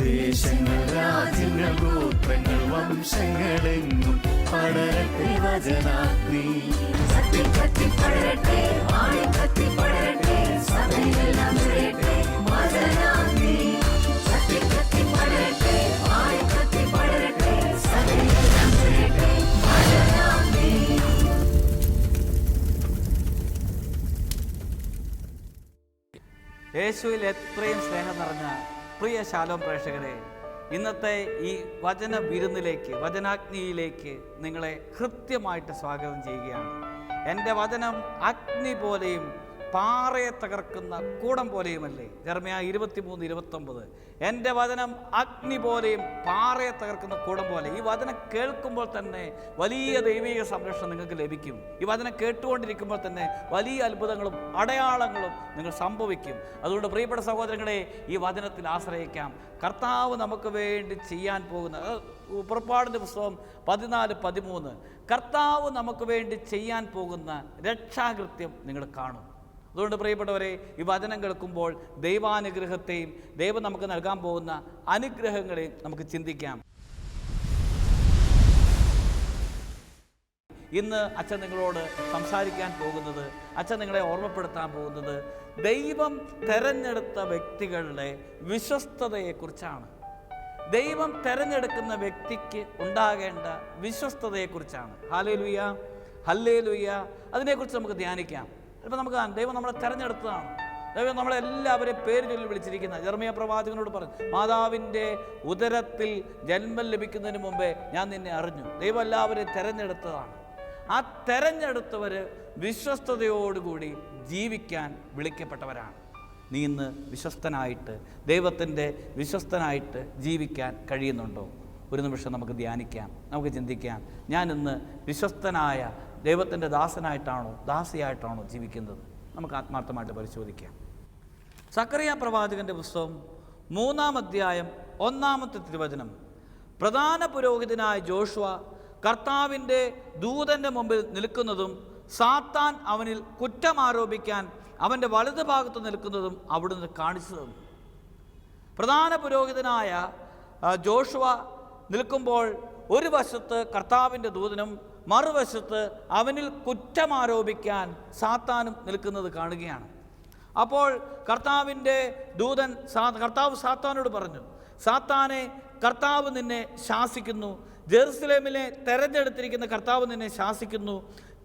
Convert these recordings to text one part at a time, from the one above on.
ദേശങ്ങൾ രാജ്യങ്ങൾ ഗോത്രങ്ങൾ വംശങ്ങളെങ്ങും പടരട്ടെ വചനാഗ്നി. കത്തി കത്തി പടരട്ടെ ആണി കത്തി പടരട്ടെ സഭയെല്ലാം നിറയട്ടെ വചനാഗ്നി. കത്തി കത്തി പടരട്ടെ ആണി കത്തി പടരട്ടെ സഭയെല്ലാം നിറയട്ടെ വചനാഗ്നി. യേശുവിൽ എത്രയും സ്നേഹം നിറഞ്ഞ പ്രിയ ശാലോം പ്രേക്ഷകരെ ഇന്നത്തെ ഈ വചന വിരുന്നിലേക്ക് വചനാഗ്നിയിലേക്ക് നിങ്ങളെ കൃത്യമായിട്ട് സ്വാഗതം ചെയ്യുകയാണ്. എന്റെ വചനം അഗ്നി പോലെയും പാറയെ തകർക്കുന്ന കൂടം പോലെയുമല്ലേ? ജർമ്മയ ഇരുപത്തിമൂന്ന് ഇരുപത്തൊമ്പത്. എന്റെ വചനം അഗ്നി പോലെയും പാറയെ തകർക്കുന്ന കൂടം പോലെ. ഈ വചനം കേൾക്കുമ്പോൾ തന്നെ വലിയ ദൈവിക സംരക്ഷണം നിങ്ങൾക്ക് ലഭിക്കും. ഈ വചനം കേട്ടുകൊണ്ടിരിക്കുമ്പോൾ തന്നെ വലിയ അത്ഭുതങ്ങളും അടയാളങ്ങളും നിങ്ങൾ സംഭവിക്കും. അതുകൊണ്ട് പ്രിയപ്പെട്ട സഹോദരങ്ങളെ ഈ വചനത്തിൽ ആശ്രയിക്കാം. കർത്താവ് നമുക്ക് വേണ്ടി ചെയ്യാൻ പോകുന്ന പുറപ്പാടിന്റെ പുസ്തകം പതിനാല് പതിമൂന്ന്. കർത്താവ് നമുക്ക് വേണ്ടി ചെയ്യാൻ പോകുന്ന രക്ഷാകൃത്യം നിങ്ങൾ കാണും. അതുകൊണ്ട് പ്രിയപ്പെട്ടവരെ ഈ വചനം കേൾക്കുമ്പോൾ ദൈവാനുഗ്രഹത്തെയും ദൈവം നമുക്ക് നൽകാൻ പോകുന്ന അനുഗ്രഹങ്ങളെയും നമുക്ക് ചിന്തിക്കാം. ഇന്ന് അച്ഛൻ നിങ്ങളോട് സംസാരിക്കാൻ പോകുന്നത് അച്ഛൻ നിങ്ങളെ ഓർമ്മപ്പെടുത്താൻ പോകുന്നത് ദൈവം തെരഞ്ഞെടുത്ത വ്യക്തികളുടെ വിശ്വസ്തതയെക്കുറിച്ചാണ്. ദൈവം തെരഞ്ഞെടുക്കുന്ന വ്യക്തിക്ക് ഉണ്ടാകേണ്ട വിശ്വസ്തതയെക്കുറിച്ചാണ്. ഹാലേ ലുയ്യ ഹല്ലേ ലുയ്യ അതിനെക്കുറിച്ച് നമുക്ക് ധ്യാനിക്കാം. ഇപ്പം നമുക്ക് ദൈവം നമ്മളെ തെരഞ്ഞെടുത്തതാണ്. ദൈവം നമ്മളെല്ലാവരെയും പേര് ചൊല്ലി വിളിച്ചിരിക്കുന്ന ജർമ്മിയ പ്രവാചകനോട് പറഞ്ഞു മാതാവിന്റെ ഉദരത്തിൽ ജന്മം ലഭിക്കുന്നതിന് മുമ്പേ ഞാൻ നിന്നെ അറിഞ്ഞു. ദൈവം എല്ലാവരെയും തെരഞ്ഞെടുത്തതാണ്. ആ തെരഞ്ഞെടുത്തവർ വിശ്വസ്തയോടുകൂടി ജീവിക്കാൻ വിളിക്കപ്പെട്ടവരാണ്. നീ ഇന്ന് വിശ്വസ്തനായിട്ട് ദൈവത്തിന്റെ വിശ്വസ്തനായിട്ട് ജീവിക്കാൻ കഴിയുന്നുണ്ടോ? ഒരു നിമിഷം നമുക്ക് ധ്യാനിക്കാം നമുക്ക് ചിന്തിക്കാം. ഞാൻ ഇന്ന് വിശ്വസ്തനായ ദൈവത്തിന്റെ ദാസനായിട്ടാണോ ദാസിയായിട്ടാണോ ജീവിക്കുന്നത്? നമുക്ക് ആത്മാർത്ഥമായിട്ട് പരിശോധിക്കാം. സക്കറിയ പ്രവാചകന്റെ പുസ്തകം മൂന്നാം അധ്യായം ഒന്നാമത്തെ തിരുവചനം. പ്രധാന പുരോഹിതനായ ജോഷുവ കർത്താവിന്റെ ദൂതന്റെ മുമ്പിൽ നിൽക്കുന്നതും സാത്താൻ അവനിൽ കുറ്റം ആരോപിക്കാൻ അവന്റെ വലതു ഭാഗത്ത് നിൽക്കുന്നതും അവിടുന്ന് കാണിച്ചു തന്നു. പ്രധാന പുരോഹിതനായ ജോഷുവ നിൽക്കുമ്പോൾ ഒരു വശത്ത് കർത്താവിന്റെ ദൂതനും മറുവശത്ത് അവനിൽ കുറ്റമാരോപിക്കാൻ സാത്താനും നിൽക്കുന്നത് കാണുകയാണ്. അപ്പോൾ കർത്താവിന്റെ ദൂതൻ കർത്താവ് സാത്താനോട് പറഞ്ഞു സാത്താനെ കർത്താവ് നിന്നെ ശാസിക്കുന്നു. ജെറുസലേമിലെ തെരഞ്ഞെടുത്തിരിക്കുന്ന കർത്താവ് നിന്നെ ശാസിക്കുന്നു.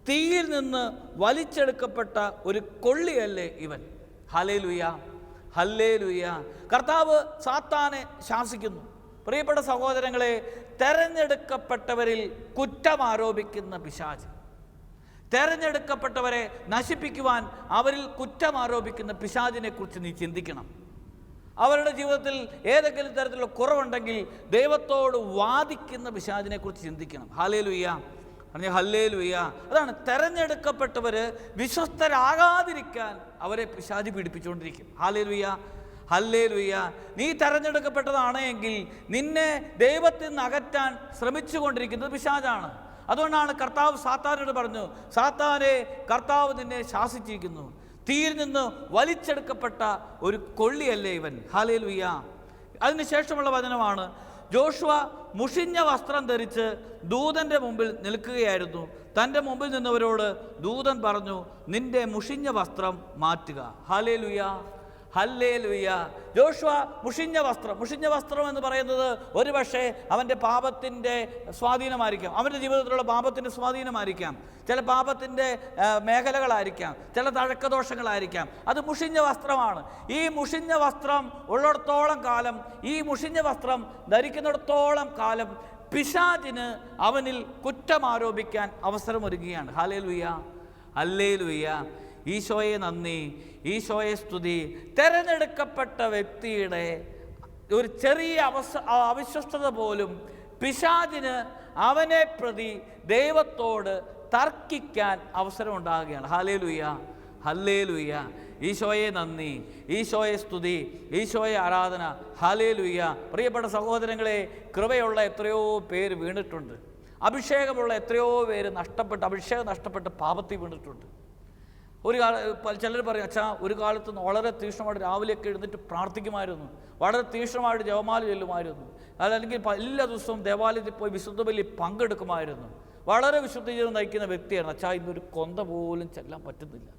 തീയിൽ നിന്ന് വലിച്ചെടുക്കപ്പെട്ട ഒരു കൊള്ളിയല്ലേ ഇവൻ. ഹലേ ലുയ ഹല്ലേ ലുയ കർത്താവ് സാത്താനെ ശാസിക്കുന്നു. പ്രിയപ്പെട്ട സഹോദരങ്ങളെ തെരഞ്ഞെടുക്കപ്പെട്ടവരിൽ കുറ്റം ആരോപിക്കുന്ന പിശാച്. തെരഞ്ഞെടുക്കപ്പെട്ടവരെ നശിപ്പിക്കുവാൻ അവരിൽ കുറ്റം ആരോപിക്കുന്ന പിശാചിനെ കുറിച്ച് നീ ചിന്തിക്കണം. അവരുടെ ജീവിതത്തിൽ ഏതെങ്കിലും തരത്തിലുള്ള കുറവുണ്ടെങ്കിൽ ദൈവത്തോട് വാദിക്കുന്ന പിശാചിനെ കുറിച്ച് ചിന്തിക്കണം. ഹാലേ ലുയ്യ പറഞ്ഞ ഹല്ലേ ലുയ്യ അതാണ് തെരഞ്ഞെടുക്കപ്പെട്ടവർ വിശ്വസ്തരാകാതിരിക്കാൻ അവരെ പിശാചി പീഡിപ്പിച്ചുകൊണ്ടിരിക്കും. ഹാലേ ലുയ്യ ഹല്ലേ ലുയ്യ നീ തെരഞ്ഞെടുക്കപ്പെട്ടതാണ് എങ്കിൽ നിന്നെ ദൈവത്തിൽ നിന്ന് അകറ്റാൻ ശ്രമിച്ചുകൊണ്ടിരിക്കുന്നത് പിശാചാണ്. അതുകൊണ്ടാണ് കർത്താവ് സാത്താനോട് പറഞ്ഞു സാത്താനെ കർത്താവ് നിന്നെ ശാസിച്ചിരിക്കുന്നു. തീയിൽ നിന്ന് വലിച്ചെടുക്കപ്പെട്ട ഒരു കൊള്ളിയല്ലേ ഇവൻ. ഹാലേ ലുയ്യ അതിനുശേഷമുള്ള വചനമാണ് ജോഷുവ മുഷിഞ്ഞ വസ്ത്രം ധരിച്ച് ദൂതന്റെ മുമ്പിൽ നിൽക്കുകയായിരുന്നു. തന്റെ മുമ്പിൽ നിന്നവരോട് ദൂതൻ പറഞ്ഞു നിന്റെ മുഷിഞ്ഞ വസ്ത്രം മാറ്റുക ഹാലേ ലുയ്യ ഹല്ലേ ലുയ്യ ജോഷുവ മുഷിഞ്ഞ വസ്ത്രം. മുഷിഞ്ഞ വസ്ത്രം എന്ന് പറയുന്നത് ഒരു പക്ഷേ അവന്റെ പാപത്തിന്റെ സ്വാധീനമായിരിക്കാം. അവന്റെ ജീവിതത്തിലുള്ള പാപത്തിന്റെ സ്വാധീനമായിരിക്കാം. ചില പാപത്തിന്റെ മേഖലകളായിരിക്കാം. ചില തഴക്കദോഷങ്ങളായിരിക്കാം. അത് മുഷിഞ്ഞ വസ്ത്രമാണ്. ഈ മുഷിഞ്ഞ വസ്ത്രം ഉള്ളിടത്തോളം കാലം ഈ മുഷിഞ്ഞ വസ്ത്രം ധരിക്കുന്നിടത്തോളം കാലം പിശാചിന് അവനിൽ കുറ്റം ആരോപിക്കാൻ അവസരമൊരുങ്ങുകയാണ്. ഹാലേ ലുയ്യ അല്ലേ ലുയ്യ ഈശോയെ നന്ദി. ഈശോയെ സ്തുതി. തെരഞ്ഞെടുക്കപ്പെട്ട വ്യക്തിയുടെ ഒരു ചെറിയ അവസ അവിശ്വസ്തത പോലും പിശാചിന് അവനെ പ്രതി ദൈവത്തോട് തർക്കിക്കാൻ അവസരമുണ്ടാകുകയാണ്. ഹാലേ ലുയ്യ ഹല്ലേ ലുയ്യ ഈശോയെ നന്ദി ഈശോയെ സ്തുതി ഈശോയെ ആരാധന. ഹാലേ ലുയ്യ പ്രിയപ്പെട്ട സഹോദരങ്ങളെ കൃപയുള്ള എത്രയോ പേര് വീണിട്ടുണ്ട്. അഭിഷേകമുള്ള എത്രയോ പേര് നഷ്ടപ്പെട്ട് അഭിഷേകം നഷ്ടപ്പെട്ട് പാപത്തിൽ വീണിട്ടുണ്ട്. ഒരു കാല ചിലർ പറയും അച്ഛാ ഒരു കാലത്ത് വളരെ തീക്ഷ്ണമായിട്ട് രാവിലെയൊക്കെ എഴുന്നിട്ട് പ്രാർത്ഥിക്കുമായിരുന്നു. വളരെ തീക്ഷ്ണമായിട്ട് ജവമാല ചൊല്ലുമായിരുന്നു. അതല്ലെങ്കിൽ എല്ലാ ദിവസവും ദേവാലയത്തിൽ പോയി വിശുദ്ധ ബലി പങ്കെടുക്കുമായിരുന്നു. വളരെ വിശുദ്ധ ജീവിതം നയിക്കുന്ന വ്യക്തിയാണ്. അച്ഛാ ഇന്നൊരു കൊന്ത പോലും ചെല്ലാൻ പറ്റുന്നില്ല.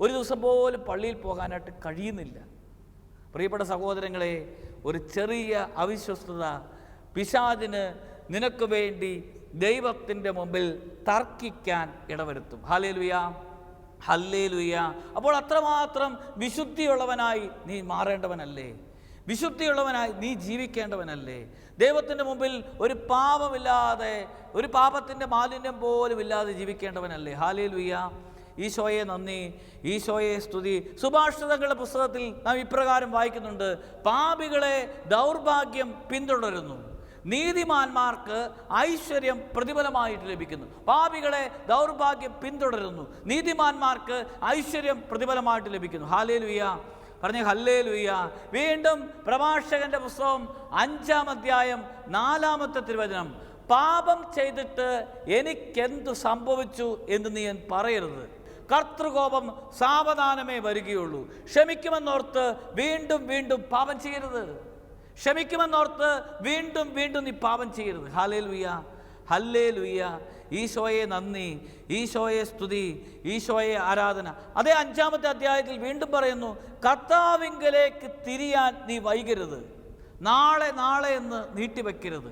ഒരു ദിവസം പോലും പള്ളിയിൽ പോകാനായിട്ട് കഴിയുന്നില്ല. പ്രിയപ്പെട്ട സഹോദരങ്ങളെ ഒരു ചെറിയ അവിശ്വസ്തത പിശാദിന് നിനക്ക് വേണ്ടി ദൈവത്തിന്റെ മുമ്പിൽ തർക്കിക്കാൻ ഇടവരുത്തും. ഹാലേ ലുയാ ഹല്ലേ ലുയ്യ അപ്പോൾ അത്രമാത്രം വിശുദ്ധിയുള്ളവനായി നീ മാറേണ്ടവനല്ലേ? വിശുദ്ധിയുള്ളവനായി നീ ജീവിക്കേണ്ടവനല്ലേ? ദൈവത്തിന്റെ മുമ്പിൽ ഒരു പാപമില്ലാതെ ഒരു പാപത്തിന്റെ മാലിന്യം പോലും ഇല്ലാതെ ജീവിക്കേണ്ടവനല്ലേ? ഹാലേ ലുയ്യ ഈശോയെ നന്ദി. ഈശോയെ സ്തുതി. സുഭാഷിതങ്ങളുടെ പുസ്തകത്തിൽ നാം ഇപ്രകാരം വായിക്കുന്നുണ്ട്. പാപികളെ ദൗർഭാഗ്യം പിന്തുടരുന്നു. നീതിമാന്മാർക്ക് ഐശ്വര്യം പ്രതിഫലമായിട്ട് ലഭിക്കുന്നു. പാപികളെ ദൗർഭാഗ്യം പിന്തുടരുന്നു. നീതിമാന്മാർക്ക് ഐശ്വര്യം പ്രതിഫലമായിട്ട് ലഭിക്കുന്നു. ഹാലേ ലുയ്യ പറഞ്ഞ ഹല്ലേ ലുയ്യ വീണ്ടും പ്രഭാഷകന്റെ പുസ്തകം അഞ്ചാം അധ്യായം നാലാമത്തെ തിരുവചനം. പാപം ചെയ്തിട്ട് എനിക്കെന്തു സംഭവിച്ചു എന്ന് നീ പറയരുത്. കർത്തൃകോപം സാവധാനമേ വരികയുള്ളൂ. ക്ഷമിക്കുമെന്നോർത്ത് വീണ്ടും വീണ്ടും പാപം ചെയ്യരുത്. ക്ഷമിക്കുമെന്നോർത്ത് വീണ്ടും വീണ്ടും നീ പാപം ചെയ്യരുത്. ഹാലേ ലുയ്യ ഹല്ലേ ലുയ്യ ഈശോയെ നന്ദി ഈശോയെ സ്തുതി ഈശോയെ ആരാധന. അതേ അഞ്ചാമത്തെ അധ്യായത്തിൽ വീണ്ടും പറയുന്നു കർത്താവിങ്കലേക്ക് തിരിയാൻ നീ വൈകരുത്. നാളെ നാളെ എന്ന് നീട്ടിവെക്കരുത്.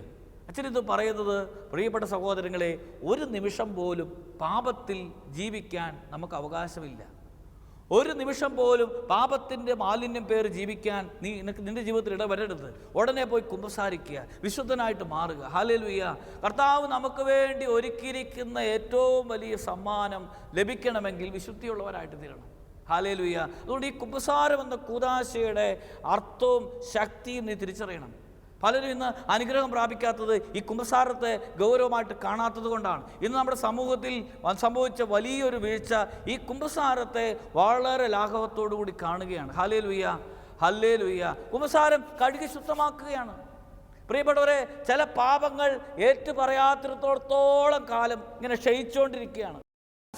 അച്ഛനിത് പറയുന്നത് പ്രിയപ്പെട്ട സഹോദരങ്ങളെ ഒരു നിമിഷം പോലും പാപത്തിൽ ജീവിക്കാൻ നമുക്ക് അവകാശമില്ല. ഒരു നിമിഷം പോലും പാപത്തിന്റെ മാലിന്യം പേര് ജീവിക്കാൻ നീ നിനക്ക് നിന്റെ ജീവിതത്തിൽ ഇടവരരുത്. ഉടനെ പോയി കുമ്പസാരിക്കുക വിശുദ്ധനായിട്ട് മാറുക. ഹാലലുയ്യ കർത്താവ് നമുക്ക് വേണ്ടി ഒരുക്കിയിരിക്കുന്ന ഏറ്റവും വലിയ സമ്മാനം ലഭിക്കണമെങ്കിൽ വിശുദ്ധിയുള്ളവരായിട്ട് തീരണം. ഹാലലുയ്യ അതുകൊണ്ട് ഈ കുമ്പസാരം എന്ന കൂതാശയുടെ അർത്ഥവും ശക്തിയും നീ തിരിച്ചറിയണം. പലരും ഇന്ന് അനുഗ്രഹം പ്രാപിക്കാത്തത് ഈ കുമ്പസാരത്തെ ഗൗരവമായിട്ട് കാണാത്തത് കൊണ്ടാണ്. ഇന്ന് നമ്മുടെ സമൂഹത്തിൽ സംഭവിച്ച വലിയൊരു വീഴ്ച ഈ കുമ്പസാരത്തെ വളരെ കൂടി കാണുകയാണ്. ഹലേ ലുയ്യ ഹല്ലേ ലുയ്യ കുമ്പസാരം കഴുകി ശുദ്ധമാക്കുകയാണ്. പ്രിയപ്പെട്ടവരെ ചില പാപങ്ങൾ ഏറ്റു പറയാത്തിടത്തോളം കാലം ഇങ്ങനെ ക്ഷയിച്ചുകൊണ്ടിരിക്കുകയാണ്.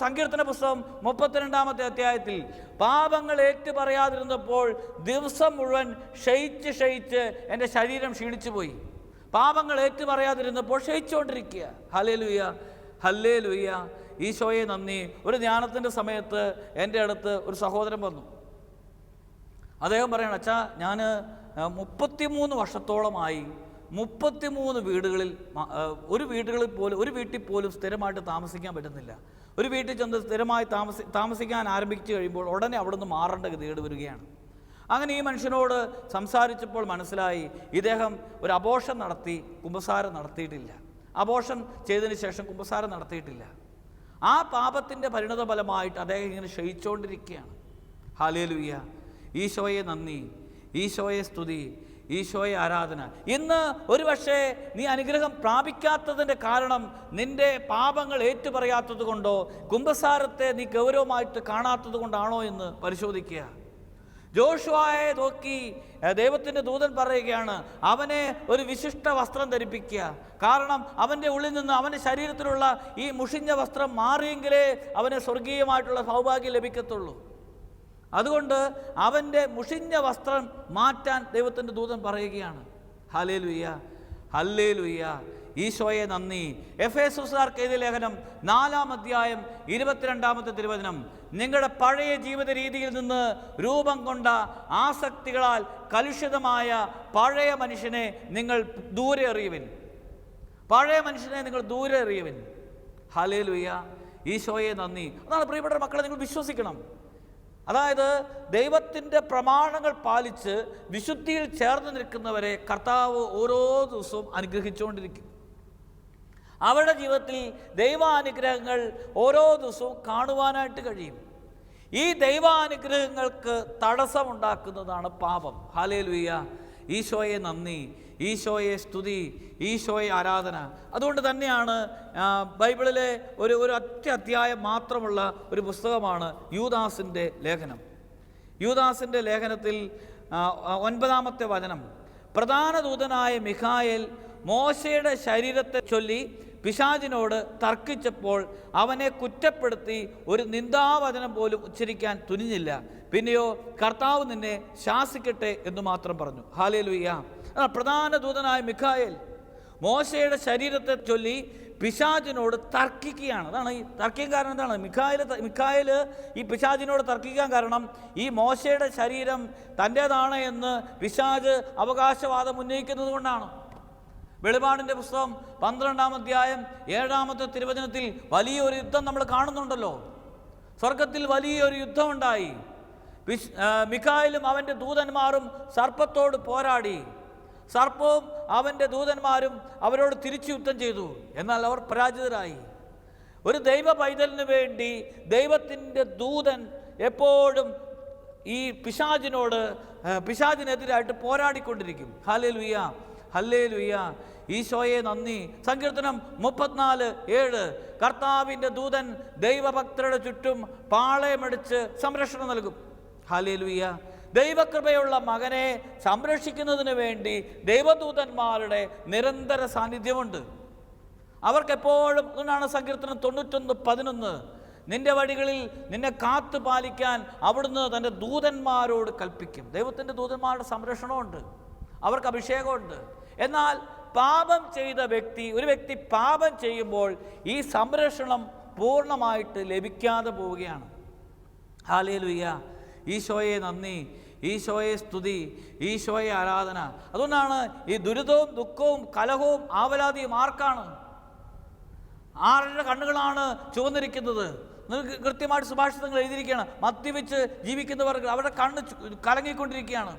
സങ്കീർത്തന പുസ്തകം മുപ്പത്തിരണ്ടാമത്തെ അധ്യായത്തിൽ പാപങ്ങൾ ഏറ്റു പറയാതിരുന്നപ്പോൾ ദിവസം മുഴുവൻ ക്ഷയിച്ച് ക്ഷയിച്ച് എന്റെ ശരീരം ക്ഷീണിച്ചു പോയി പാപങ്ങൾ ഏറ്റു പറയാതിരുന്നപ്പോൾ ക്ഷയിച്ചുകൊണ്ടിരിക്കുക. ഹലേ ലുയ്യ ഹല്ലേ ലുയ്യ ഈശോയെ നന്ദി. ഒരു ധ്യാനത്തിന്റെ സമയത്ത് എന്റെ അടുത്ത് ഒരു സഹോദരൻ വന്നു. അദ്ദേഹം പറയണം അച്ഛാ ഞാൻ മുപ്പത്തിമൂന്ന് വർഷത്തോളമായി മുപ്പത്തിമൂന്ന് വീടുകളിൽ ഒരു വീടുകളിൽ പോലും ഒരു വീട്ടിൽ പോലും സ്ഥിരമായിട്ട് താമസിക്കാൻ പറ്റുന്നില്ല. ഒരു വീട്ടിൽ ചെന്ന് സ്ഥിരമായി താമസി താമസിക്കാൻ ആരംഭിച്ചു കഴിയുമ്പോൾ ഉടനെ അവിടുന്ന് മാറേണ്ട ഗതികേട് വരികയാണ്. അങ്ങനെ ഈ മനുഷ്യനോട് സംസാരിച്ചപ്പോൾ മനസ്സിലായി ഇദ്ദേഹം ഒരു അപോഷം നടത്തി കുമ്പസാരം നടത്തിയിട്ടില്ല. അപോഷം ചെയ്തതിന് ശേഷം കുമ്പസാരം നടത്തിയിട്ടില്ല. ആ പാപത്തിന്റെ പരിണത ഫലമായിട്ട് അദ്ദേഹം ഇങ്ങനെ ക്ഷയിച്ചുകൊണ്ടിരിക്കുകയാണ് ഹാലേലുയ്യ ഈശോയെ നന്ദി. ഈശോയെ സ്തുതി. ഈശോയെ ആരാധന. ഇന്ന് ഒരു പക്ഷേ നീ അനുഗ്രഹം പ്രാപിക്കാത്തതിന്റെ കാരണം നിന്റെ പാപങ്ങൾ ഏറ്റുപറയാത്തത് കൊണ്ടോ കുംഭസാരത്തെ നീ ഗൗരവമായിട്ട് കാണാത്തത് കൊണ്ടാണോ എന്ന് പരിശോധിക്കുക. ജോഷുവായെ നോക്കി ദൈവത്തിന്റെ ദൂതൻ പറയുകയാണ് അവനെ ഒരു വിശിഷ്ട വസ്ത്രം ധരിപ്പിക്കുക. കാരണം അവന്റെ ഉള്ളിൽ നിന്ന് അവന്റെ ശരീരത്തിലുള്ള ഈ മുഷിഞ്ഞ വസ്ത്രം മാറിയെങ്കിലേ അവന് സ്വർഗീയമായിട്ടുള്ള സൗഭാഗ്യം ലഭിക്കത്തുള്ളൂ. അതുകൊണ്ട് അവന്റെ മുഷിഞ്ഞ വസ്ത്രം മാറ്റാൻ ദൈവത്തിന്റെ ദൂതൻ പറയുകയാണ്. ഹലേ ലുയ്യ ഹല്ലേ ലുയ്യ ഈശോയെ നന്ദി. എഫ് എ സുസാർക്ക് എഴുതിയ ലേഖനം നാലാം അധ്യായം ഇരുപത്തിരണ്ടാമത്തെ തിരുവചനം. നിങ്ങളുടെ പഴയ ജീവിത രീതിയിൽ നിന്ന് രൂപം കൊണ്ട ആസക്തികളാൽ കലുഷിതമായ പഴയ മനുഷ്യനെ നിങ്ങൾ ദൂരെ എറിയുവിൻ. പഴയ മനുഷ്യനെ നിങ്ങൾ ദൂരെ എറിയുവിൻ. ഹലേ ലുയ്യ ഈശോയെ നന്ദി. അതാണ് പ്രിയപ്പെട്ട മക്കളെ നിങ്ങൾ വിശ്വസിക്കണം. അതായത് ദൈവത്തിന്റെ പ്രമാണങ്ങൾ പാലിച്ച് വിശുദ്ധിയിൽ ചേർന്ന് നിൽക്കുന്നവരെ കർത്താവ് ഓരോ ദിവസവും അനുഗ്രഹിച്ചുകൊണ്ടിരിക്കും. അവരുടെ ജീവിതത്തിൽ ദൈവാനുഗ്രഹങ്ങൾ ഓരോ ദിവസവും കാണുവാനായിട്ട് കഴിയും. ഈ ദൈവാനുഗ്രഹങ്ങൾക്ക് തടസ്സമുണ്ടാക്കുന്നതാണ് പാപം. ഹാലേ ലുയ്യ ഈശോയെ നന്ദി. ഈശോയെ സ്തുതി ഈശോയെ ആരാധന. അതുകൊണ്ട് തന്നെയാണ് ബൈബിളിലെ ഒരു ഒരു ഒറ്റ അധ്യായം മാത്രമുള്ള ഒരു പുസ്തകമാണ് യൂദാസിന്റെ ലേഖനം. യൂദാസിന്റെ ലേഖനത്തിൽ ഒൻപതാമത്തെ വചനം പ്രധാന ദൂതനായ മിഖായേൽ മോശയുടെ ശരീരത്തെ ചൊല്ലി പിശാചിനോട് തർക്കിച്ചപ്പോൾ അവനെ കുറ്റപ്പെടുത്തി ഒരു നിന്ദാവചനം പോലും ഉച്ചരിക്കാൻ തുനിഞ്ഞില്ല. പിന്നെയോ കർത്താവ് നിന്നെ ശാസിക്കട്ടെ എന്ന് മാത്രം പറഞ്ഞു. ഹാലേ ലുയ്യ പ്രധാന ദൂതനായ മിഖായേൽ മോശയുടെ ശരീരത്തെ ചൊല്ലി പിശാചിനോട് തർക്കിക്കുകയാണ്. അതാണ് ഈ തർക്കിക്കാൻ കാരണം എന്താണ്? മിഖായിൽ മിഖായിൽ ഈ പിശാചിനോട് തർക്കിക്കാൻ കാരണം ഈ മോശയുടെ ശരീരം തന്റേതാണ് എന്ന് പിശാജ് അവകാശവാദം ഉന്നയിക്കുന്നത് കൊണ്ടാണ്. വെളിപാടിന്റെ പുസ്തകം പന്ത്രണ്ടാം അധ്യായം ഏഴാമത്തെ തിരുവചനത്തിൽ വലിയൊരു യുദ്ധം നമ്മൾ കാണുന്നുണ്ടല്ലോ. സ്വർഗത്തിൽ വലിയൊരു യുദ്ധമുണ്ടായി. മിഖായലും അവന്റെ ദൂതന്മാരും സർപ്പത്തോട് പോരാടി. സർപ്പവും അവന്റെ ദൂതന്മാരും അവരോട് തിരിച്ചു യുദ്ധം ചെയ്തു. എന്നാൽ അവർ പരാജിതരായി. ഒരു ദൈവ പൈതലിന് വേണ്ടി ദൈവത്തിന്റെ ദൂതൻ എപ്പോഴും ഈ പിശാചിനോട് പിശാചിനെതിരായിട്ട് പോരാടിക്കൊണ്ടിരിക്കും. ഹലേ ലുയ്യ ഹല്ലേ ലുയ്യ ഈശോയെ നന്ദി. സങ്കീർത്തനം മുപ്പത്തിനാല് ഏഴ്. കർത്താവിന്റെ ദൂതൻ ദൈവഭക്തരുടെ ചുറ്റും പാളയമടിച്ച് സംരക്ഷണം നൽകും. ഹലേ ലുയ്യ ദൈവകൃപയുള്ള മകനെ സംരക്ഷിക്കുന്നതിന് വേണ്ടി ദൈവദൂതന്മാരുടെ നിരന്തര സാന്നിധ്യമുണ്ട്. അവർക്കെപ്പോഴും അതുകൊണ്ടാണ് സങ്കീർത്തനം തൊണ്ണൂറ്റൊന്ന് പതിനൊന്ന് നിന്റെ വഴികളിൽ നിന്നെ കാത്തു പാലിക്കാൻ അവിടുന്ന് തന്റെ ദൂതന്മാരോട് കൽപ്പിക്കും. ദൈവത്തിന്റെ ദൂതന്മാരുടെ സംരക്ഷണമുണ്ട്. അവർക്ക് അഭിഷേകമുണ്ട്. എന്നാൽ പാപം ചെയ്ത വ്യക്തി ഒരു വ്യക്തി പാപം ചെയ്യുമ്പോൾ ഈ സംരക്ഷണം പൂർണമായിട്ട് ലഭിക്കാതെ പോവുകയാണ്. ഹാലേലുയ്യ. ഈശോയെ നന്ദി ഈശോയെ സ്തുതി ഈശോയെ ആരാധന. അതുകൊണ്ടാണ് ഈ ദുരിതവും ദുഃഖവും കലഹവും ആവലാതിയും ആർക്കാണ്? ആരുടെ കണ്ണുകളാണ് ചുവന്നിരിക്കുന്നത്? നിങ്ങൾക്ക് കൃത്യമായിട്ട് സുഭാഷിതങ്ങൾ എഴുതിയിരിക്കുകയാണ്. മദ്യപിച്ച് ജീവിക്കുന്നവർക്ക് അവരുടെ കണ്ണ് കലങ്ങിക്കൊണ്ടിരിക്കുകയാണ്.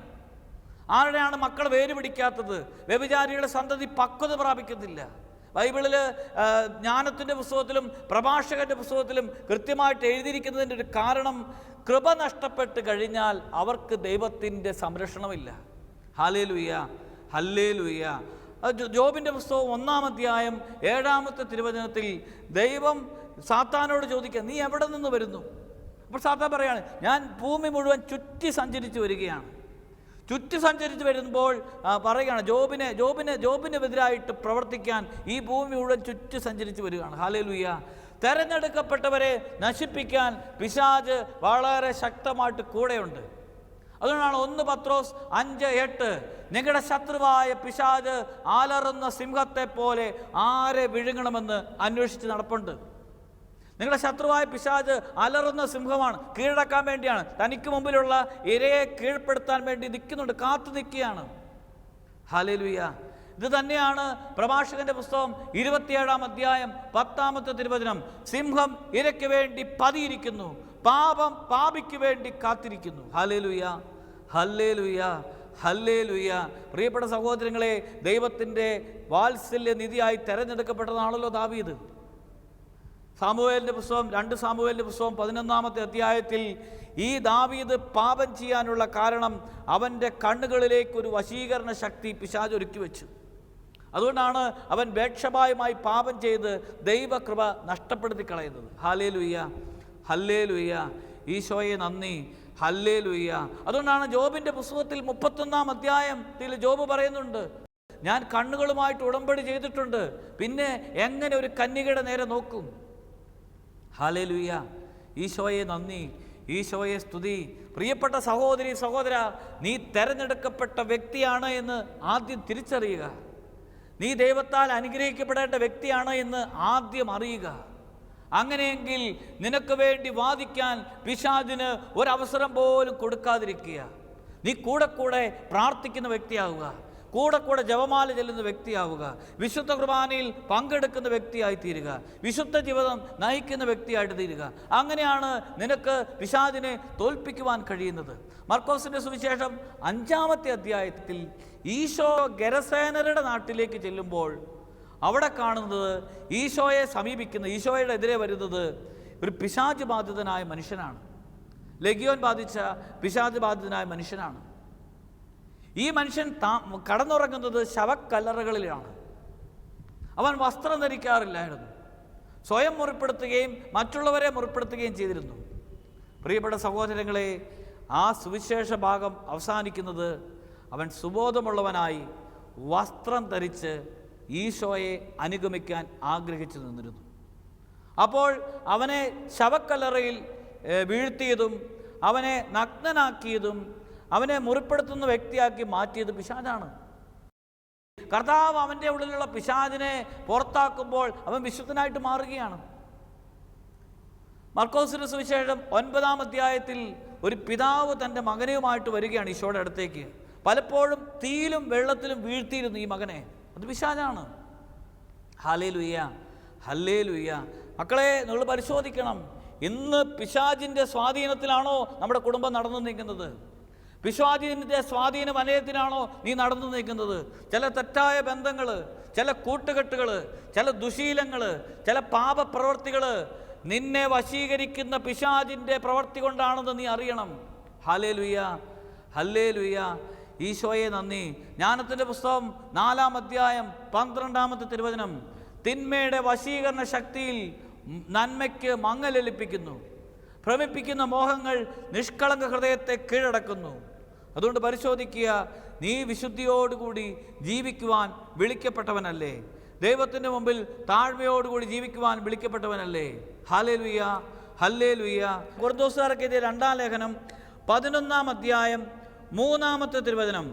ആരുടെയാണ് മക്കൾ വേര് പിടിക്കാത്തത്? വ്യഭിചാരിയുടെ സന്തതി പക്വത പ്രാപിക്കുന്നില്ല ബൈബിളിൽ ജ്ഞാനത്തിന്റെ പുസ്തകത്തിലും പ്രഭാഷകന്റെ പുസ്തകത്തിലും കൃത്യമായിട്ട് എഴുതിയിരിക്കുന്നതിന്റെ ഒരു കാരണം കൃപ നഷ്ടപ്പെട്ട് കഴിഞ്ഞാൽ അവർക്ക് ദൈവത്തിന്റെ സംരക്ഷണമില്ല. ഹാലേ ലുയ്യ ഹല്ലേ ലുയ്യ ജോബിന്റെ പുസ്തകം ഒന്നാം അധ്യായം ഏഴാമത്തെ തിരുവചനത്തിൽ ദൈവം സാത്താനോട് ചോദിക്കുക നീ എവിടെ നിന്ന് വരുന്നു? അപ്പോൾ സാത്താൻ പറയുകയാണ് ഞാൻ ഭൂമി മുഴുവൻ ചുറ്റി സഞ്ചരിച്ച് വരികയാണ്. ചുറ്റി സഞ്ചരിച്ച് വരുമ്പോൾ പറയുകയാണ് ജോബിനെ ജോബിനെ ജോബിനെതിരായിട്ട് പ്രവർത്തിക്കാൻ ഈ ഭൂമി മുഴുവൻ ചുറ്റി സഞ്ചരിച്ച് വരികയാണ്. ഹാലേ ലുയ്യ തെരഞ്ഞെടുക്കപ്പെട്ടവരെ നശിപ്പിക്കാൻ പിശാജ് വളരെ ശക്തമായിട്ട് കൂടെയുണ്ട്. അതുകൊണ്ടാണ് ഒന്ന് പത്രോസ് അഞ്ച് എട്ട്. നിങ്ങളുടെ ശത്രുവായ പിശാജ് ആലറുന്ന സിംഹത്തെ പോലെ ആരെ വിഴുങ്ങണമെന്ന് അന്വേഷിച്ച് നടപ്പുണ്ട്. നിങ്ങളുടെ ശത്രുവായ പിശാജ് അലറുന്ന സിംഹമാണ്. കീഴടക്കാൻ വേണ്ടിയാണ്. തനിക്ക് മുമ്പിലുള്ള ഇരയെ കീഴ്പ്പെടുത്താൻ വേണ്ടി നിൽക്കുന്നുണ്ട്. കാത്തു നിൽക്കുകയാണ്. ഹാലേലുയ്യ ഇത് തന്നെയാണ് പ്രഭാഷകന്റെ പുസ്തകം ഇരുപത്തിയേഴാം അധ്യായം പത്താമത്തെ തിരുവചനം. സിംഹം ഇരയ്ക്ക് വേണ്ടി പതിയിരിക്കുന്നു. പാപം പാപിക്ക് വേണ്ടി കാത്തിരിക്കുന്നു. ഹല്ലേലൂയ. ഹല്ലേലുയ. ഹല്ലേലുയ. പ്രിയപ്പെട്ട സഹോദരങ്ങളെ ദൈവത്തിന്റെ വാത്സല്യ നിധിയായി തെരഞ്ഞെടുക്കപ്പെട്ടതാണല്ലോ ദാവീദ്. സാമുവേലിന്റെ പുസ്തകം രണ്ട് സാമുവേലിന്റെ പുസ്തകം പതിനൊന്നാമത്തെ അധ്യായത്തിൽ ഈ ദാവീദ് പാപം ചെയ്യാനുള്ള കാരണം അവന്റെ കണ്ണുകളിലേക്ക് ഒരു വശീകരണ ശക്തി പിശാച് ഒരുക്കി വെച്ചു. അതുകൊണ്ടാണ് അവൻ വേക്ഷപായമായി പാപം ചെയ്ത് ദൈവകൃപ നഷ്ടപ്പെടുത്തി കളയുന്നത്. ഹാലേ ലുയ്യ ഹല്ലേ ലുയ്യ ഈശോയെ നന്ദി ഹല്ലേ ലുയ്യ അതുകൊണ്ടാണ് ജോബിന്റെ പുസ്തകത്തിൽ മുപ്പത്തൊന്നാം അധ്യായത്തിൽ ജോബ് പറയുന്നുണ്ട് ഞാൻ കണ്ണുകളുമായിട്ട് ഉടമ്പടി ചെയ്തിട്ടുണ്ട് പിന്നെ എങ്ങനെ ഒരു കന്യകയുടെ നേരെ നോക്കും? ഹാലേലുയ്യ ഈശോയെ നന്ദി. ഈശോയെ സ്തുതി. പ്രിയപ്പെട്ട സഹോദരി സഹോദര നീ തെരഞ്ഞെടുക്കപ്പെട്ട വ്യക്തിയാണ് എന്ന് ആദ്യം തിരിച്ചറിയുക. നീ ദൈവത്താൽ അനുഗ്രഹിക്കപ്പെടേണ്ട വ്യക്തിയാണ് എന്ന് ആദ്യം അറിയുക. അങ്ങനെയെങ്കിൽ നിനക്ക് വേണ്ടി വാദിക്കാൻ പിശാചിന് ഒരവസരം പോലും കൊടുക്കാതിരിക്കുക. നീ കൂടെ കൂടെ പ്രാർത്ഥിക്കുന്ന വ്യക്തിയാവുക. കൂടെ കൂടെ ജപമാല ചെല്ലുന്ന വ്യക്തിയാവുക വിശുദ്ധ കുർബാനയിൽ പങ്കെടുക്കുന്ന വ്യക്തിയായി തീരുക വിശുദ്ധ ജീവിതം നയിക്കുന്ന വ്യക്തിയായിട്ട് തീരുക. അങ്ങനെയാണ് നിനക്ക് പിശാദിനെ തോൽപ്പിക്കുവാൻ കഴിയുന്നത്. മർക്കോസിന്റെ സുവിശേഷം അഞ്ചാമത്തെ അധ്യായത്തിൽ ഈശോ ഗരസേനരുടെ നാട്ടിലേക്ക് ചെല്ലുമ്പോൾ അവിടെ കാണുന്നത് ഈശോയെ സമീപിക്കുന്ന ഈശോയുടെ എതിരെ വരുന്നത് ഒരു പിശാജ് ബാധിതനായ മനുഷ്യനാണ്. ലഗിയോൻ ബാധിച്ച പിശാജ് ബാധിതനായ മനുഷ്യനാണ്. ഈ മനുഷ്യൻ താ കടന്നുറങ്ങുന്നത് ശവക്കല്ലറകളിലാണ്. അവൻ വസ്ത്രം ധരിക്കാറില്ലായിരുന്നു. സ്വയം മുറിപ്പെടുത്തുകയും മറ്റുള്ളവരെ മുറിപ്പെടുത്തുകയും ചെയ്തിരുന്നു. പ്രിയപ്പെട്ട സഹോദരങ്ങളെ ആ സുവിശേഷ ഭാഗം അവസാനിക്കുന്നത് അവൻ സുബോധമുള്ളവനായി വസ്ത്രം ധരിച്ച് ഈശോയെ അനുഗമിക്കാൻ ആഗ്രഹിച്ചു നിന്നിരുന്നു. അപ്പോൾ അവനെ ശവക്കല്ലറയിൽ വീഴ്ത്തിയതും അവനെ നഗ്നനാക്കിയതും അവനെ മുറിപ്പെടുത്തുന്ന വ്യക്തിയാക്കി മാറ്റിയത് പിശാചാണ്. കർത്താവ് അവന്റെ ഉള്ളിലുള്ള പിശാദിനെ പുറത്താക്കുമ്പോൾ അവൻ വിശുദ്ധനായിട്ട് മാറുകയാണ്. മർക്കോസിന് സുവിശേഷം ഒൻപതാം അധ്യായത്തിൽ ഒരു പിതാവ് തന്റെ മകനെയുമായിട്ട് വരികയാണ് ഈശോയുടെ അടുത്തേക്ക്. പലപ്പോഴും തീയിലും വെള്ളത്തിലും വീഴ്ത്തിയിരുന്നു ഈ മകനെ. അത് പിശാചാണ്. ഹലേ ലുയ്യ ഹല്ലേ ലുയ്യ മക്കളെ നിങ്ങൾ പരിശോധിക്കണം. ഇന്ന് പിശാചിന്റെ സ്വാധീനത്തിലാണോ നമ്മുടെ കുടുംബം നടന്നു നീക്കുന്നത് പിശാചിന്റെ സ്വാധീന വലയത്തിലാണോ നീ നടന്നു നിൽക്കുന്നത്? ചില തെറ്റായ ബന്ധങ്ങൾ ചില കൂട്ടുകെട്ടുകൾ ചില ദുശീലങ്ങൾ ചില പാപപ്രവർത്തികൾ നിന്നെ വശീകരിക്കുന്ന പിശാചിന്റെ പ്രവൃത്തി കൊണ്ടാണെന്ന് നീ അറിയണം. ഹലേ ലുയ്യ ഹല്ലേ ലുയ്യ ഈശോയെ നന്ദി. ജ്ഞാനത്തിന്റെ പുസ്തകം നാലാം അധ്യായം പന്ത്രണ്ടാമത്തെ തിരുവചനം. തിന്മയുടെ വശീകരണ ശക്തിയിൽ നന്മയ്ക്ക് മങ്ങലേൽപ്പിക്കുന്നു ഭ്രമിപ്പിക്കുന്ന മോഹങ്ങൾ നിഷ്കളങ്ക ഹൃദയത്തെ കീഴടക്കുന്നു. അതുകൊണ്ട് പരിശോധിക്കുക നീ വിശുദ്ധിയോടുകൂടി ജീവിക്കുവാൻ വിളിക്കപ്പെട്ടവനല്ലേ? ദൈവത്തിന്റെ മുമ്പിൽ താഴ്മയോടുകൂടി ജീവിക്കുവാൻ വിളിക്കപ്പെട്ടവനല്ലേ? ഹലേ ലുയ്യ ഹല്ലേ ലുയ്യ കുർദോസുകാർക്ക് എഴുതിയ രണ്ടാം ലേഖനം പതിനൊന്നാം അധ്യായം മൂന്നാമത്തെ തിരുവചനം.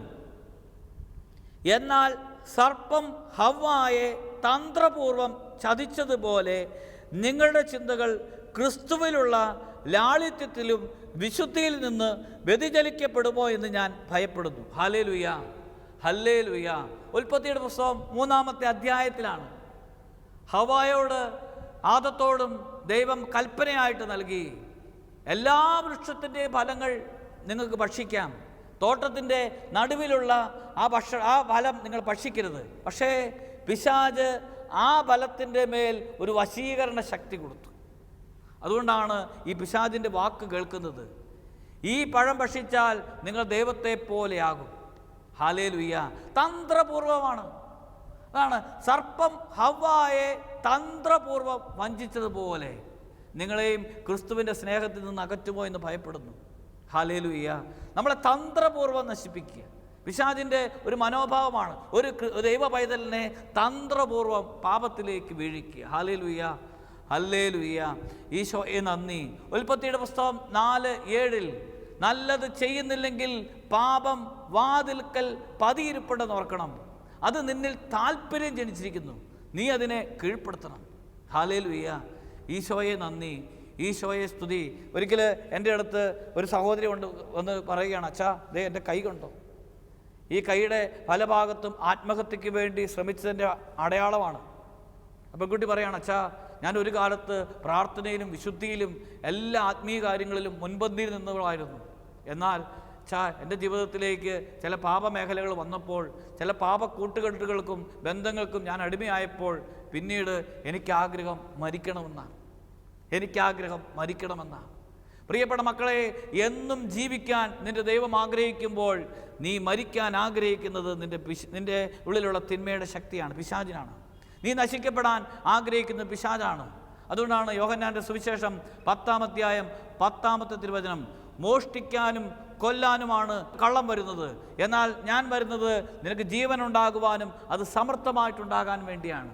എന്നാൽ സർപ്പം ഹവ്വായെ തന്ത്രപൂർവം ചതിച്ചതുപോലെ നിങ്ങളുടെ ചിന്തകൾ ക്രിസ്തുവിലുള്ള ലാളിത്യത്തിലും വിശുദ്ധിയിൽ നിന്ന് വ്യതിചലിക്കപ്പെടുമോ എന്ന് ഞാൻ ഭയപ്പെടുന്നു. ഹലേ ലുയ ഹല്ലേ ലുയ ഉൽപ്പത്തിയുടെ പുസ്തകം മൂന്നാമത്തെ അധ്യായത്തിലാണ്. ഹവായോട് ആദത്തോടും ദൈവം കൽപ്പനയായിട്ട് നൽകി എല്ലാ വൃക്ഷത്തിന്റെയും ഫലങ്ങൾ നിങ്ങൾക്ക് ഭക്ഷിക്കാം. തോട്ടത്തിന്റെ നടുവിലുള്ള ആ ഭക്ഷ ആ ഫലം നിങ്ങൾ ഭക്ഷിക്കരുത്. പക്ഷേ പിശാജ് ആ ഫലത്തിന്റെ മേൽ ഒരു വശീകരണ ശക്തി കൊടുത്തു. അതുകൊണ്ടാണ് ഈ പിശാജിന്റെ വാക്ക് കേൾക്കുന്നത്. ഈ പഴം ഭക്ഷിച്ചാൽ നിങ്ങൾ ദൈവത്തെ പോലെയാകും. ഹാലേ ലുയ്യ തന്ത്രപൂർവമാണ്. അതാണ് സർപ്പം ഹവ്വായെ തന്ത്രപൂർവം വഞ്ചിച്ചതുപോലെ നിങ്ങളെയും ക്രിസ്തുവിന്റെ സ്നേഹത്തിൽ നിന്ന് അകറ്റുമോ എന്ന് ഭയപ്പെടുന്നു. ഹാലേലുയ്യ നമ്മളെ തന്ത്രപൂർവം നശിപ്പിക്കുക. പിശാചിന്റെ ഒരു മനോഭാവമാണ് ഒരു ദൈവ പൈതലിനെ തന്ത്രപൂർവം പാപത്തിലേക്ക് വീഴിക്കുക. ഹാലേലുയ്യ ഹല്ലേലുയ്യ ഈശോയെ നന്ദി. ഉൽപ്പത്തിയുടെ പുസ്തകം നാല് ഏഴിൽ നല്ലത് ചെയ്യുന്നില്ലെങ്കിൽ പാപം വാതിൽക്കൽ പതിയിരിപ്പുണ്ടെന്ന് ഓർക്കണം. അത് നിന്നിൽ താല്പര്യം ജനിച്ചിരിക്കുന്നു. നീ അതിനെ കീഴ്പ്പെടുത്തണം. ഹാലേ ലുയ്യ ഈശോയെ നന്ദി. ഈശോയെ സ്തുതി. ഒരിക്കൽ എന്റെ അടുത്ത് ഒരു സഹോദരി കൊണ്ട് വന്ന് പറയുകയാണ് അച്ഛാ ദേ എന്റെ കൈ കണ്ടോ? ഈ കൈയുടെ പല ഭാഗത്തും ആത്മഹത്യക്ക് വേണ്ടി ശ്രമിച്ചതിന്റെ അടയാളമാണ്. അപ്പം കുട്ടി പറയുകയാണ് അച്ഛാ ഞാൻ ഒരു കാലത്ത് പ്രാർത്ഥനയിലും വിശുദ്ധിയിലും എല്ലാ ആത്മീയ കാര്യങ്ങളിലും മുൻപന്തിയിൽ നിന്നവളായിരുന്നു. എന്നാൽ ചാ എന്റെ ജീവിതത്തിലേക്ക് ചില പാപമേഖലകൾ വന്നപ്പോൾ ചില പാപ കൂട്ടുകെട്ടുകൾക്കും ബന്ധങ്ങൾക്കും ഞാൻ അടിമയായപ്പോൾ പിന്നീട് എനിക്കാഗ്രഹം മരിക്കണമെന്നാണ്. എനിക്കാഗ്രഹം മരിക്കണമെന്നാണ്. പ്രിയപ്പെട്ട മക്കളെ എന്നും ജീവിക്കാൻ നിന്റെ ദൈവം ആഗ്രഹിക്കുമ്പോൾ നീ മരിക്കാൻ ആഗ്രഹിക്കുന്നത് നിന്റെ നിന്റെ ഉള്ളിലുള്ള തിന്മയുടെ ശക്തിയാണ് പിശാചിനാണ്. നീ നശിക്കപ്പെടാൻ ആഗ്രഹിക്കുന്ന പിശാചാണ്. അതുകൊണ്ടാണ് യോഹന്നാന്റെ സുവിശേഷം പത്താം അധ്യായം പത്താമത്തെ തിരുവചനം മോഷ്ടിക്കാനും കൊല്ലാനുമാണ് കള്ളം വരുന്നത്. എന്നാൽ ഞാൻ വരുന്നത് നിനക്ക് ജീവൻ ഉണ്ടാകുവാനും അത് സമർത്ഥമായിട്ടുണ്ടാകാൻ വേണ്ടിയാണ്.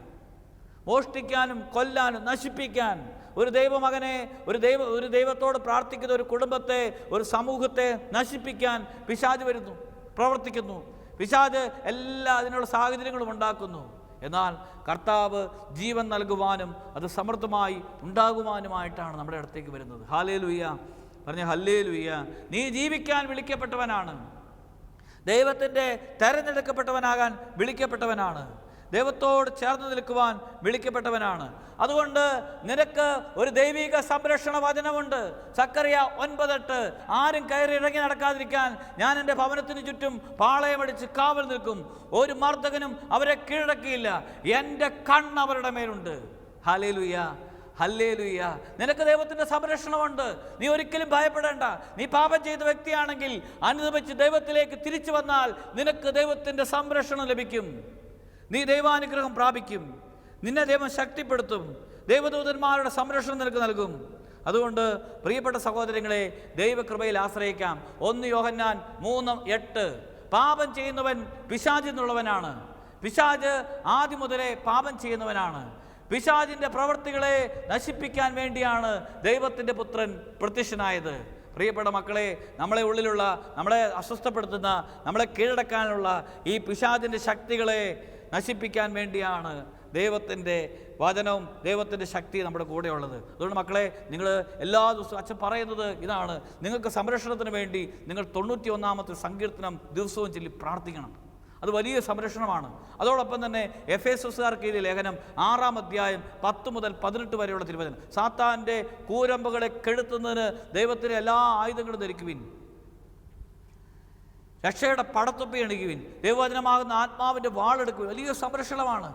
മോഷ്ടിക്കാനും കൊല്ലാനും നശിപ്പിക്കാൻ ഒരു ദൈവമകനെ ഒരു ദൈവ ഒരു ദൈവത്തോട് പ്രാർത്ഥിക്കുന്ന ഒരു കുടുംബത്തെ ഒരു സമൂഹത്തെ നശിപ്പിക്കാൻ പിശാജ് വരുന്നു പ്രവർത്തിക്കുന്നു. പിശാജ് എല്ലാ അതിനുള്ള സാഹചര്യങ്ങളും ഉണ്ടാക്കുന്നു. എന്നാൽ കർത്താവ് ജീവൻ നൽകുവാനും അത് സമൃദ്ധമായി ഉണ്ടാകുവാനുമായിട്ടാണ് നമ്മുടെ അടുത്തേക്ക് വരുന്നത്. ഹാലേ ലുയ്യ പറഞ്ഞ ഹല്ലേ ലുയ്യ നീ ജീവിക്കാൻ വിളിക്കപ്പെട്ടവനാണ്. ദൈവത്തിന്റെ തെരഞ്ഞെടുക്കപ്പെട്ടവനാകാൻ വിളിക്കപ്പെട്ടവനാണ്. ദൈവത്തോട് ചേർന്ന് നിൽക്കുവാൻ വിളിക്കപ്പെട്ടവനാണ്. അതുകൊണ്ട് നിനക്ക് ഒരു ദൈവിക സംരക്ഷണ വചനമുണ്ട്. സക്കറിയ ഒൻപതെട്ട് ആരും കയറി ഇറങ്ങി നടക്കാതിരിക്കാൻ ഞാൻ എന്റെ ഭവനത്തിന് ചുറ്റും പാളയമടിച്ച് കാവൽ നിൽക്കും. ഒരു മർദ്ദകനും അവരെ കീഴടക്കിയില്ല. എന്റെ കണ്ണ് അവരുടെ മേലുണ്ട്. ഹലേലുയ്യ ഹല്ലേലുയ്യ നിനക്ക് ദൈവത്തിന്റെ സംരക്ഷണമുണ്ട്. നീ ഒരിക്കലും ഭയപ്പെടേണ്ട. നീ പാപം ചെയ്ത വ്യക്തിയാണെങ്കിൽ അനുദമിച്ച് ദൈവത്തിലേക്ക് തിരിച്ചു വന്നാൽ നിനക്ക് ദൈവത്തിന്റെ സംരക്ഷണം ലഭിക്കും. നീ ദൈവാനുഗ്രഹം പ്രാപിക്കും. നിന്നെ ദൈവം ശക്തിപ്പെടുത്തും. ദൈവദൂതന്മാരുടെ സംരക്ഷണം നിനക്ക് നൽകും. അതുകൊണ്ട് പ്രിയപ്പെട്ട സഹോദരങ്ങളെ ദൈവകൃപയിൽ ആശ്രയിക്കാം. ഒന്ന് യോഹന്നാൻ മൂന്ന് എട്ട്. പാപം ചെയ്യുന്നവൻ പിശാജ് എന്നുള്ളവനാണ്. പിശാജ് ആദ്യം മുതലേ പാപം ചെയ്യുന്നവനാണ്. പിശാജിന്റെ പ്രവൃത്തികളെ നശിപ്പിക്കാൻ വേണ്ടിയാണ് ദൈവത്തിന്റെ പുത്രൻ പ്രത്യക്ഷനായത്. പ്രിയപ്പെട്ട മക്കളെ നമ്മളെ ഉള്ളിലുള്ള നമ്മളെ അസ്വസ്ഥപ്പെടുത്തുന്ന നമ്മളെ കീഴടക്കാനുള്ള ഈ പിശാജിന്റെ ശക്തികളെ നശിപ്പിക്കാൻ വേണ്ടിയാണ് ദൈവത്തിന്റെ വചനവും ദൈവത്തിന്റെ ശക്തി നമ്മുടെ കൂടെയുള്ളത്. അതുകൊണ്ട് മക്കളെ നിങ്ങൾ എല്ലാ ദിവസവും അച്ഛൻ പറയുന്നത് ഇതാണ്. നിങ്ങൾക്ക് സംരക്ഷണത്തിന് വേണ്ടി നിങ്ങൾ തൊണ്ണൂറ്റി ഒന്നാമത്തെ സങ്കീർത്തനം ദിവസവും ചൊല്ലി പ്രാർത്ഥിക്കണം. അത് വലിയ സംരക്ഷണമാണ്. അതോടൊപ്പം തന്നെ എഫ് എസ് എസ്കാർക്ക് എഴുതിയ ലേഖനം ആറാം അധ്യായം പത്ത് മുതൽ പതിനെട്ട് വരെയുള്ള തിരുവചനം. സാത്താന്റെ കൂരമ്പുകളെ കെടുത്തുന്നതിന് ദൈവത്തിന് എല്ലാ ആയുധങ്ങളും ധരിക്കുവിൻ. രക്ഷയുടെ പടത്തൊപ്പി എണിക്കുവിൻ. ദൈവവചനമാകുന്ന ആത്മാവിന്റെ വാളെടുക്കുവിൻ. വലിയ സംരക്ഷണമാണ്.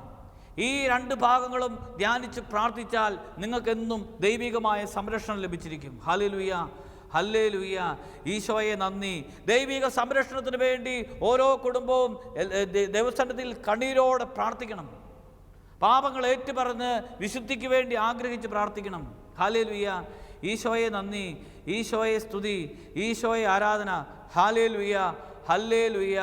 ഈ രണ്ട് ഭാഗങ്ങളും ധ്യാനിച്ച് പ്രാർത്ഥിച്ചാൽ നിങ്ങൾക്കെന്നും ദൈവികമായ സംരക്ഷണം ലഭിച്ചിരിക്കും. ഹലിലുയ്യ ഹല്ലേ ലുയ്യ ഈശോയെ നന്ദി. ദൈവിക സംരക്ഷണത്തിന് വേണ്ടി ഓരോ കുടുംബവും ദൈവസ്ഥാനത്തിൽ കണ്ണീരോടെ പ്രാർത്ഥിക്കണം. പാപങ്ങൾ ഏറ്റുപറഞ്ഞ് വിശുദ്ധിക്ക് വേണ്ടി ആഗ്രഹിച്ച് പ്രാർത്ഥിക്കണം. ഹാലേ ലുയ്യ ഈശോയെ നന്ദി. ഈശോയെ സ്തുതി. ഈശോയെ ആരാധന. ഹാലേ ലുയ്യ ഹല്ലേ ലുയ്യ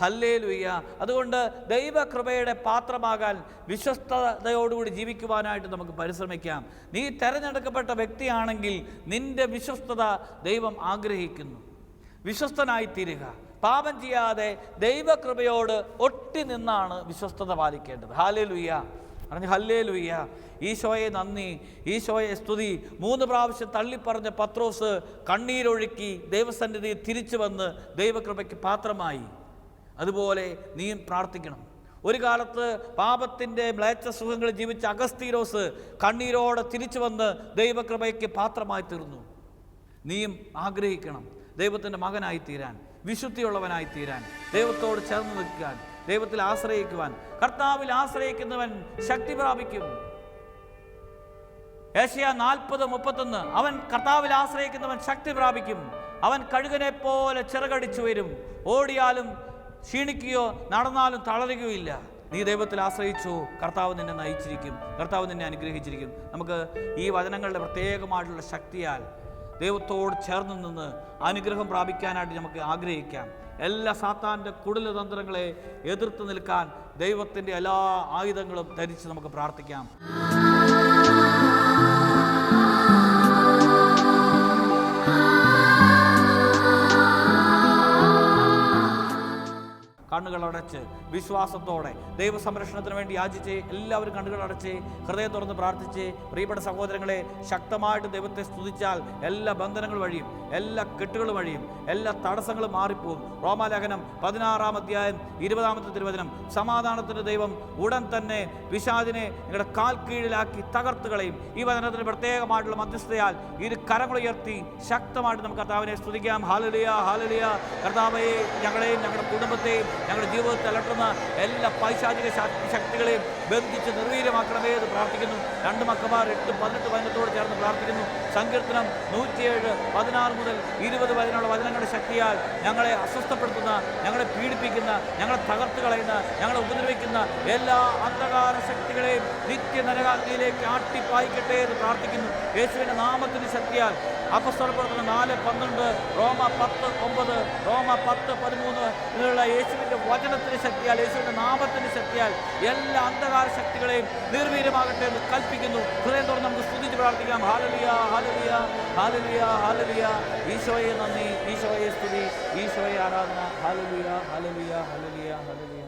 ഹല്ലേ ലുയ്യ അതുകൊണ്ട് ദൈവകൃപയുടെ പാത്രമാകാൻ വിശ്വസ്തയോടുകൂടി ജീവിക്കുവാനായിട്ട് നമുക്ക് പരിശ്രമിക്കാം. നീ തിരഞ്ഞെടുക്കപ്പെട്ട വ്യക്തിയാണെങ്കിൽ നിന്റെ വിശ്വസ്തത ദൈവം ആഗ്രഹിക്കുന്നു. വിശ്വസ്തനായിത്തീരുക. പാപം ചെയ്യാതെ ദൈവകൃപയോട് ഒട്ടി നിന്നാണ് വിശ്വസ്തത പാലിക്കേണ്ടത്. ഹാലേ ലുയ്യ പറഞ്ഞു ഹല്ലേ ലുയ്യ ഈശോയെ നന്ദി. ഈശോയെ സ്തുതി. മൂന്ന് പ്രാവശ്യം തള്ളിപ്പറഞ്ഞ പത്രോസ് കണ്ണീരൊഴുക്കി ദൈവസന്നിധി തിരിച്ചു വന്ന് ദൈവകൃപയ്ക്ക് പാത്രമായി. അതുപോലെ നീയും പ്രാർത്ഥിക്കണം. ഒരു കാലത്ത് പാപത്തിന്റെ മ്ലേച്ച സുഖങ്ങളിൽ ജീവിച്ച അഗസ്തീരോസ് കണ്ണീരോടെ തിരിച്ചു വന്ന് ദൈവകൃപയ്ക്ക് പാത്രമായി തീർന്നു. നീയും ആഗ്രഹിക്കണം ദൈവത്തിന്റെ മകനായി തീരാൻ വിശുദ്ധിയുള്ളവനായി തീരാൻ ദൈവത്തോട് ചേർന്ന് നിൽക്കാൻ ദൈവത്തിൽ ആശ്രയിക്കുവാൻ. കർത്താവിൽ ആശ്രയിക്കുന്നവൻ ശക്തി പ്രാപിക്കും. ഏഷ്യ നാൽപ്പത് മുപ്പത്തൊന്ന്. അവൻ കർത്താവിൽ ആശ്രയിക്കുന്നവൻ ശക്തി പ്രാപിക്കും. അവൻ കഴുകനെ പോലെ ചിറകടിച്ചു വരും. ഓടിയാലും ക്ഷീണിക്കുകയോ നടന്നാലും തളരുകയില്ല നീ ദൈവത്തിൽ ആശ്രയിച്ചു. കർത്താവ് നിന്നെ നയിച്ചിരിക്കും. കർത്താവ് നിന്നെ അനുഗ്രഹിച്ചിരിക്കും. നമുക്ക് ഈ വചനങ്ങളുടെ പ്രത്യേകമായിട്ടുള്ള ശക്തിയാൽ ദൈവത്തോട് ചേർന്ന് നിന്ന് അനുഗ്രഹം പ്രാപിക്കാനായിട്ട് നമുക്ക് ആഗ്രഹിക്കാം. എല്ലാ സാത്താന്റെ കുടിലതന്ത്രങ്ങളെ എതിർത്ത് നിൽക്കാൻ ദൈവത്തിന്റെ എല്ലാ ആയുധങ്ങളും ധരിച്ച് നമുക്ക് പ്രാർത്ഥിക്കാം. കണ്ണുകൾ അടച്ച് വിശ്വാസത്തോടെ ദൈവ സംരക്ഷണത്തിന് വേണ്ടി യാചിച്ച് എല്ലാവരും കണ്ണുകളടച്ച് ഹൃദയം തുറന്ന് പ്രാർത്ഥിച്ച് പ്രിയപ്പെട്ട സഹോദരങ്ങളെ ശക്തമായിട്ട് ദൈവത്തെ സ്തുതിച്ചാൽ എല്ലാ ബന്ധനങ്ങൾ വഴിയും എല്ലാ കെട്ടുകൾ വഴിയും എല്ലാ തടസ്സങ്ങളും മാറിപ്പോകും. റോമാലേഖനം പതിനാറാം അധ്യായം ഇരുപതാമത്തെ തിരുവചനം സമാധാനത്തിന്റെ ദൈവം ഉടൻ തന്നെ വിഷാദിനെ നിങ്ങളുടെ കാൽ കീഴിലാക്കി തകർത്ത് കളയും. ഈ വചനത്തിന് പ്രത്യേകമായിട്ടുള്ള മധ്യസ്ഥതയാൽ ഇരു കരങ്ങളുയർത്തി ശക്തമായിട്ട് നമുക്ക് കർത്താവിനെ സ്തുതിക്കാം. ഹാലലിയ ഹാലലിയ കർത്താവയെ ഞങ്ങളെയും ഞങ്ങളുടെ കുടുംബത്തെയും ഞങ്ങളുടെ ജീവിതത്തിൽ അലട്ടുന്ന എല്ലാ പൈശാചിക ശക്തികളെയും ബന്ധിച്ച് നിർവീര്യമാക്കണമേ എന്ന് പ്രാർത്ഥിക്കുന്നു. രണ്ട് മക്കമാർ എട്ട് പതിനെട്ട് പതിനെട്ടോട് ചേർന്ന് പ്രാർത്ഥിക്കുന്നു. സങ്കീർത്തനം നൂറ്റിയേഴ് പതിനാറ് മുതൽ ഇരുപത് വരെയുള്ള വചനങ്ങളുടെ ശക്തിയാൽ ഞങ്ങളെ അസ്വസ്ഥപ്പെടുത്തുന്ന ഞങ്ങളെ പീഡിപ്പിക്കുന്ന ഞങ്ങളെ തകർത്ത് കളയുന്ന ഞങ്ങളെ ഉപദ്രവിക്കുന്ന എല്ലാ അന്ധകാര ശക്തികളെയും നിത്യ നരകാഗ്നിയിലേക്ക് ആട്ടിപ്പായിക്കട്ടെ എന്ന് പ്രാർത്ഥിക്കുന്നു. യേശുവിന്റെ നാമത്തിന് ശക്തിയാൽ അപസ്വരപ്പെടുത്തുന്ന നാല് പന്ത്രണ്ട് റോമ പത്ത് ഒമ്പത് റോമ പത്ത് പതിമൂന്ന് എന്നുള്ള യേശുവിന്റെ വചനത്തിന് ശക്തിയാൽ യേശുവിന്റെ നാമത്തിന് ശക്തിയാൽ എല്ലാ അന്ധകാര ശക്തികളെയും നിർവീര്യമാകട്ടെ എന്ന് കൽപ്പിക്കുന്നു. ഹൃദയം തുറന്ന് നമുക്ക് സ്തുതിച്ച് പ്രാർത്ഥിക്കാം. ഹാലലിയ ഹാലലിയ ഹാലലിയ ഹാലലിയ ഈശോയെ നന്ദി ഈശോയെ സ്തുതി ഈശോയെ ആരാധന. ഹാലലിയ ഹാലലിയ ഹാലലിയ ഹാലലിയ